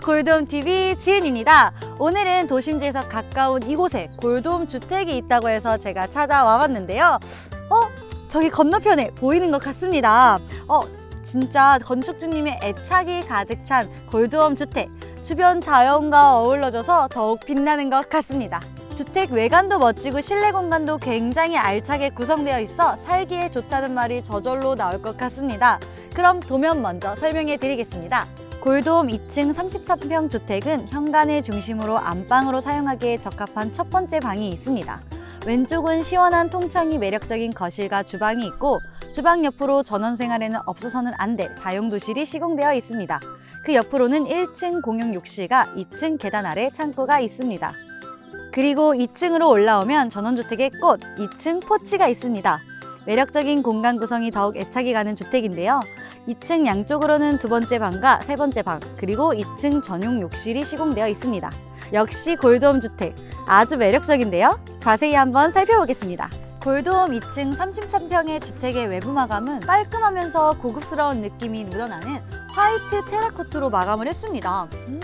골돔 TV 지은입니다. 오늘은 도심지에서 가까운 이곳에 골돔 주택이 있다고 해서 제가 찾아와 봤는데요. 어? 저기 건너편에 보이는 것 같습니다. 어, 진짜 건축주님의 애착이 가득 찬 골드홈 주택. 주변 자연과 어우러져서 더욱 빛나는 것 같습니다. 주택 외관도 멋지고 실내 공간도 굉장히 알차게 구성되어 있어 살기에 좋다는 말이 저절로 나올 것 같습니다. 그럼 도면 먼저 설명해 드리겠습니다. 골드홈 2층 33평 주택은 현관을 중심으로 안방으로 사용하기에 적합한 첫 번째 방이 있습니다. 왼쪽은 시원한 통창이 매력적인 거실과 주방이 있고 주방 옆으로 전원 생활에는 없어서는 안 될 다용도실이 시공되어 있습니다. 그 옆으로는 1층 공용 욕실과 2층 계단 아래 창고가 있습니다. 그리고 2층으로 올라오면 전원주택의 꽃 2층 포치가 있습니다. 매력적인 공간 구성이 더욱 애착이 가는 주택인데요. 2층 양쪽으로는 두 번째 방과 세 번째 방, 그리고 2층 전용 욕실이 시공되어 있습니다. 역시 골드홈 주택, 아주 매력적인데요. 자세히 한번 살펴보겠습니다. 골드홈 2층 33평의 주택의 외부 마감은 깔끔하면서 고급스러운 느낌이 묻어나는 화이트 테라코트로 마감을 했습니다. 음,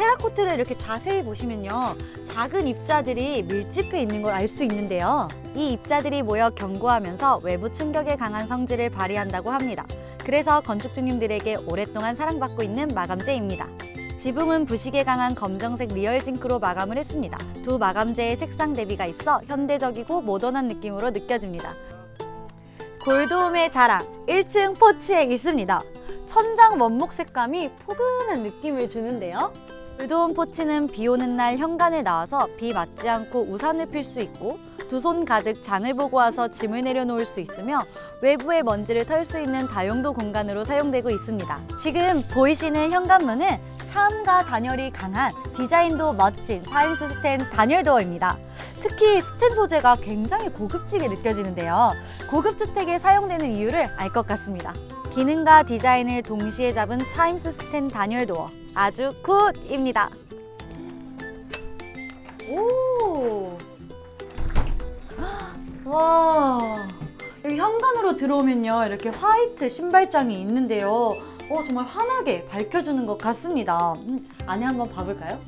테라코트를 이렇게 자세히 보시면요. 작은 입자들이 밀집해 있는 걸 알 수 있는데요. 이 입자들이 모여 견고하면서 외부 충격에 강한 성질을 발휘한다고 합니다. 그래서 건축주님들에게 오랫동안 사랑받고 있는 마감재입니다. 지붕은 부식에 강한 검정색 리얼 징크로 마감을 했습니다. 두 마감재의 색상 대비가 있어 현대적이고 모던한 느낌으로 느껴집니다. 골드홈의 자랑 1층 포치에 있습니다. 천장 원목 색감이 포근한 느낌을 주는데요. 골드홈 포치는 비 오는 날 현관을 나와서 비 맞지 않고 우산을 필 수 있고 두 손 가득 장을 보고 와서 짐을 내려놓을 수 있으며 외부의 먼지를 털 수 있는 다용도 공간으로 사용되고 있습니다. 지금 보이시는 현관문은 차음과 단열이 강한 디자인도 멋진 타임스 스텐 단열 도어입니다. 특히 스텐 소재가 굉장히 고급지게 느껴지는데요. 고급 주택에 사용되는 이유를 알 것 같습니다. 기능과 디자인을 동시에 잡은 차임스 스텐 단열 도어 아주 굿입니다. 오. 와. 여기 현관으로 들어오면요. 이렇게 화이트 신발장이 있는데요. 어, 정말 환하게 밝혀주는 것 같습니다. 음, 안에 한번 봐볼까요?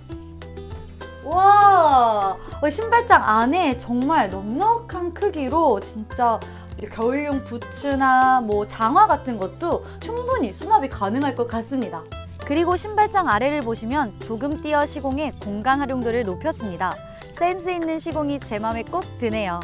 와, 어, 신발장 안에 정말 넉넉한 크기로 진짜 겨울용 부츠나 뭐 장화 같은 것도 충분히 수납이 가능할 것 같습니다. 그리고 신발장 아래를 보시면 조금 띄어 시공해 공간 활용도를 높였습니다. 센스 있는 시공이 제 마음에 꼭 드네요.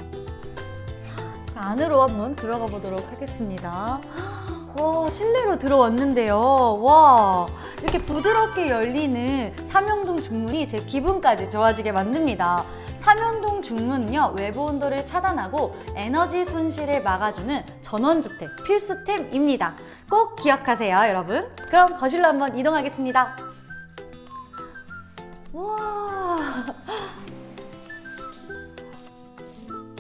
안으로 한번 들어가 보도록 하겠습니다. 와, 실내로 들어왔는데요. 와, 이렇게 부드럽게 열리는 삼연동 중문이 제 기분까지 좋아지게 만듭니다. 삼연동 중문은요, 외부 온도를 차단하고 에너지 손실을 막아주는 전원주택 필수템입니다. 꼭 기억하세요, 여러분. 그럼 거실로 한번 이동하겠습니다. 와.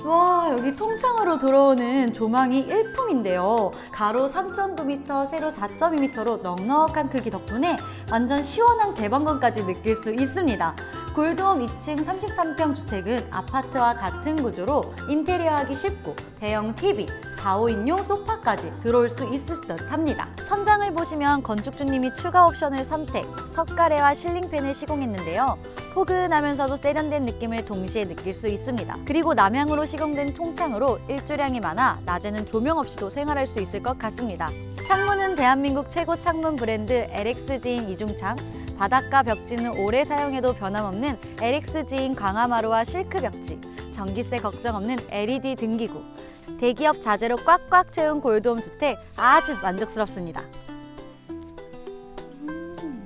와 여기 통창으로 들어오는 조망이 일품인데요. 가로 3.9m 세로 4.2m로 넉넉한 크기 덕분에 완전 시원한 개방감까지 느낄 수 있습니다 골드홈 2층 33평 주택은 아파트와 같은 구조로 인테리어하기 쉽고 대형 TV, 4, 5인용 소파까지 들어올 수 있을 듯 합니다. 천장을 보시면 건축주님이 추가 옵션을 선택, 석가래와 실링팬을 시공했는데요. 포근하면서도 세련된 느낌을 동시에 느낄 수 있습니다. 그리고 남향으로 시공된 통창으로 일조량이 많아 낮에는 조명 없이도 생활할 수 있을 것 같습니다. 창문은 대한민국 최고 창문 브랜드 LX지인 이중창, 바닥과 벽지는 오래 사용해도 변함없는 LX지인 광화마루와 실크 벽지, 전기세 걱정 없는 LED 등기구, 대기업 자재로 꽉꽉 채운 골드홈 주택 아주 만족스럽습니다. 음.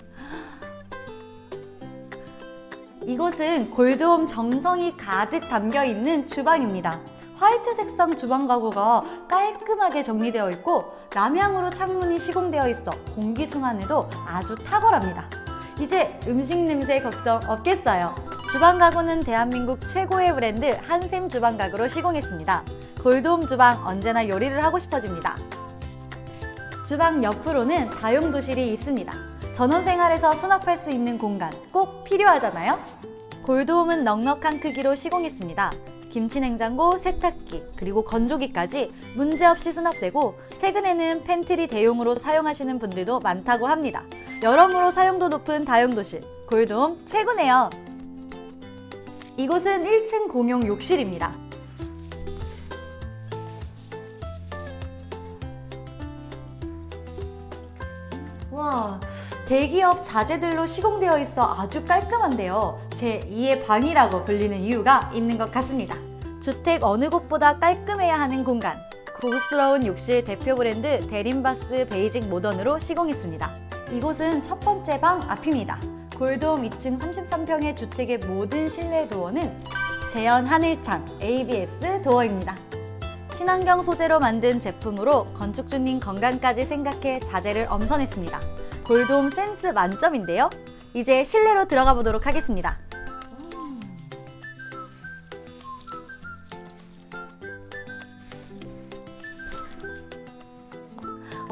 이곳은 골드홈 정성이 가득 담겨 있는 주방입니다. 화이트 색상 주방 가구가 깔끔하게 정리되어 있고 남향으로 창문이 시공되어 있어 공기 순환에도 아주 탁월합니다. 이제 음식 냄새 걱정 없겠어요. 주방 가구는 대한민국 최고의 브랜드 한샘 주방 가구로 시공했습니다. 골드홈 주방 언제나 요리를 하고 싶어집니다. 주방 옆으로는 다용 도실이 있습니다. 전원 생활에서 수납할 수 있는 공간 꼭 필요하잖아요. 골드홈은 넉넉한 크기로 시공했습니다. 김치냉장고, 세탁기, 그리고 건조기까지 문제없이 수납되고 최근에는 팬트리 대용으로 사용하시는 분들도 많다고 합니다. 여러모로 사용도 높은 다용도실 골돔 최고네요. 이곳은 1층 공용 욕실입니다. 와, 대기업 자재들로 시공되어 있어 아주 깔끔한데요. 제 2의 방이라고 불리는 이유가 있는 것 같습니다. 주택 어느 곳보다 깔끔해야 하는 공간. 고급스러운 욕실 대표 브랜드 데림바스 베이직 모던으로 시공했습니다. 이곳은 첫 번째 방 앞입니다. 골돔 2층 33평의 주택의 모든 실내 도어는 제연 하늘창 ABS 도어입니다. 친환경 소재로 만든 제품으로 건축주님 건강까지 생각해 자재를 엄선했습니다. 골돔 센스 만점인데요. 이제 실내로 들어가 보도록 하겠습니다.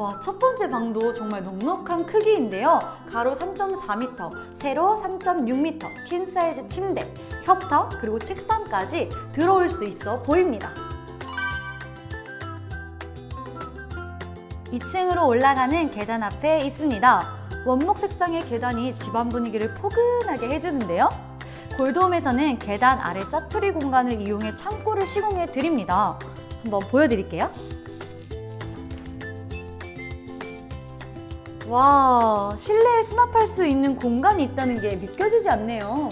와, 첫 번째 방도 정말 넉넉한 크기인데요. 가로 3.4m, 세로 3.6m, 퀸 사이즈 침대, 협탁, 그리고 책상까지 들어올 수 있어 보입니다. 2층으로 올라가는 계단 앞에 있습니다. 원목 색상의 계단이 집안 분위기를 포근하게 해주는데요. 골드홈에서는 계단 아래 짜투리 공간을 이용해 창고를 시공해 드립니다. 한번 보여드릴게요. 와, 실내에 수납할 수 있는 공간이 있다는 게 믿겨지지 않네요.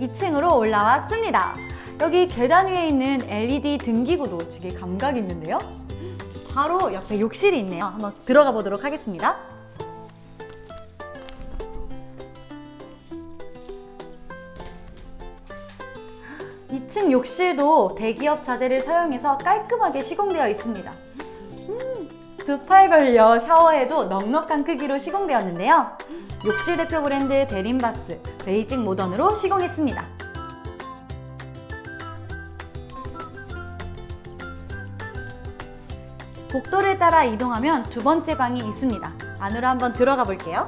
2층으로 올라왔습니다. 여기 계단 위에 있는 LED 등기구도 되게 감각이 있는데요. 바로 옆에 욕실이 있네요. 한번 들어가 보도록 하겠습니다. 이층 욕실도 대기업 자재를 사용해서 깔끔하게 시공되어 있습니다. 두 팔 벌려 샤워해도 넉넉한 크기로 시공되었는데요. 욕실 대표 브랜드 데림바스 베이직 모던으로 시공했습니다. 복도를 따라 이동하면 두 번째 방이 있습니다. 안으로 한번 들어가 볼게요.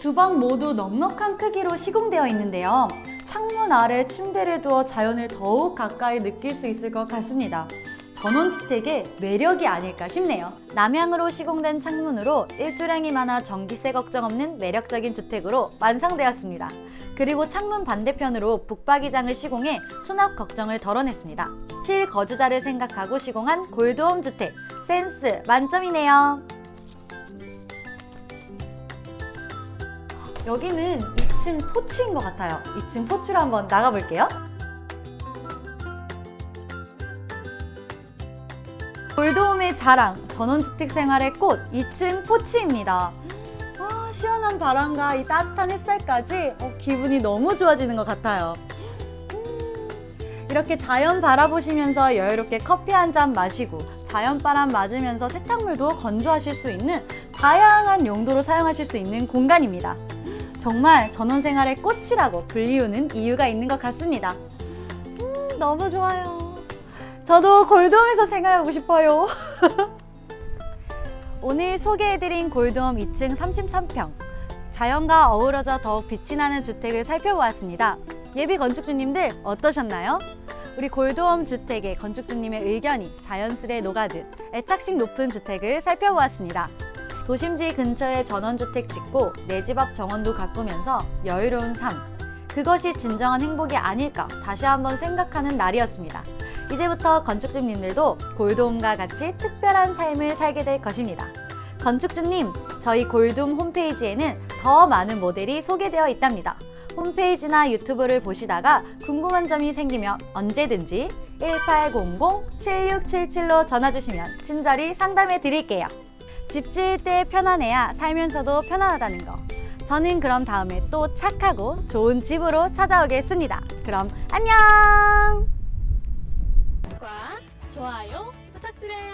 두 방 모두 넉넉한 크기로 시공되어 있는데요. 창문 아래 침대를 두어 자연을 더욱 가까이 느낄 수 있을 것 같습니다. 전원주택의 매력이 아닐까 싶네요. 남향으로 시공된 창문으로 일조량이 많아 전기세 걱정 없는 매력적인 주택으로 완성되었습니다. 그리고 창문 반대편으로 북박이장을 시공해 수납 걱정을 덜어냈습니다. 실거주자를 생각하고 시공한 골드홈 주택 센스 만점이네요. 여기는 2층 포치인 것 같아요. 2층 포치로 한번 나가볼게요. 골드홈의 자랑, 전원주택 생활의 꽃, 2층 포치입니다. 아, 시원한 바람과 이 따뜻한 햇살까지 어, 기분이 너무 좋아지는 것 같아요. 음, 이렇게 자연 바라보시면서 여유롭게 커피 한 잔 마시고 자연바람 맞으면서 세탁물도 건조하실 수 있는 다양한 용도로 사용하실 수 있는 공간입니다. 정말 전원생활의 꽃이라고 불리우는 이유가 있는 것 같습니다. 음, 너무 좋아요. 저도 골드홈에서 생활하고 싶어요. 오늘 소개해드린 골드홈 2층 33평. 자연과 어우러져 더욱 빛이 나는 주택을 살펴보았습니다. 예비 건축주님들 어떠셨나요? 우리 골드홈 주택의 건축주님의 의견이 자연스레 녹아든 애착심 높은 주택을 살펴보았습니다. 도심지 근처에 전원주택 짓고 내 집 앞 정원도 가꾸면서 여유로운 삶. 그것이 진정한 행복이 아닐까 다시 한번 생각하는 날이었습니다. 이제부터 건축주님들도 골드홈과 같이 특별한 삶을 살게 될 것입니다. 건축주님, 저희 골드홈 홈페이지에는 더 많은 모델이 소개되어 있답니다. 홈페이지나 유튜브를 보시다가 궁금한 점이 생기면 언제든지 1800-7677로 전화 주시면 친절히 상담해 드릴게요. 집 지을 때 편안해야 살면서도 편안하다는 거. 저는 그럼 다음에 또 착하고 좋은 집으로 찾아오겠습니다. 그럼 안녕! 좋아요 부탁드려요.